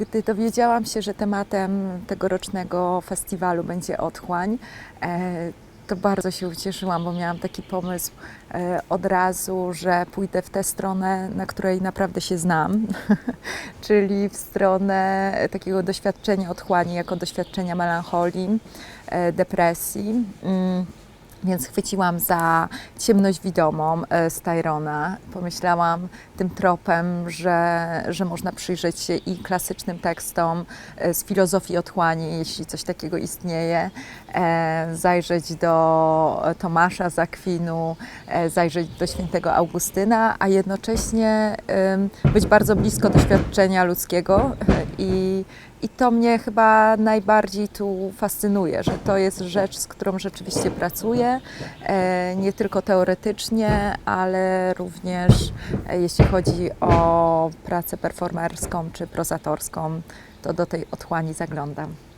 Gdy dowiedziałam się, że tematem tegorocznego festiwalu będzie otchłań, e, to bardzo się ucieszyłam, bo miałam taki pomysł e, od razu, że pójdę w tę stronę, na której naprawdę się znam, czyli w stronę takiego doświadczenia otchłani jako doświadczenia melancholii, e, depresji. Więc chwyciłam za ciemność widomą e, z Tyrona. Pomyślałam tym tropem, że, że można przyjrzeć się i klasycznym tekstom e, z filozofii otchłani, jeśli coś takiego istnieje, e, zajrzeć do Tomasza z Akwinu, e, zajrzeć do świętego Augustyna, a jednocześnie być bardzo blisko doświadczenia ludzkiego e, i i to mnie chyba najbardziej tu fascynuje, że to jest rzecz, z którą rzeczywiście pracuję, e, nie tylko teoretycznie, ale również e, jeśli chodzi o pracę performerską czy prozatorską, to do tej otchłani zaglądam.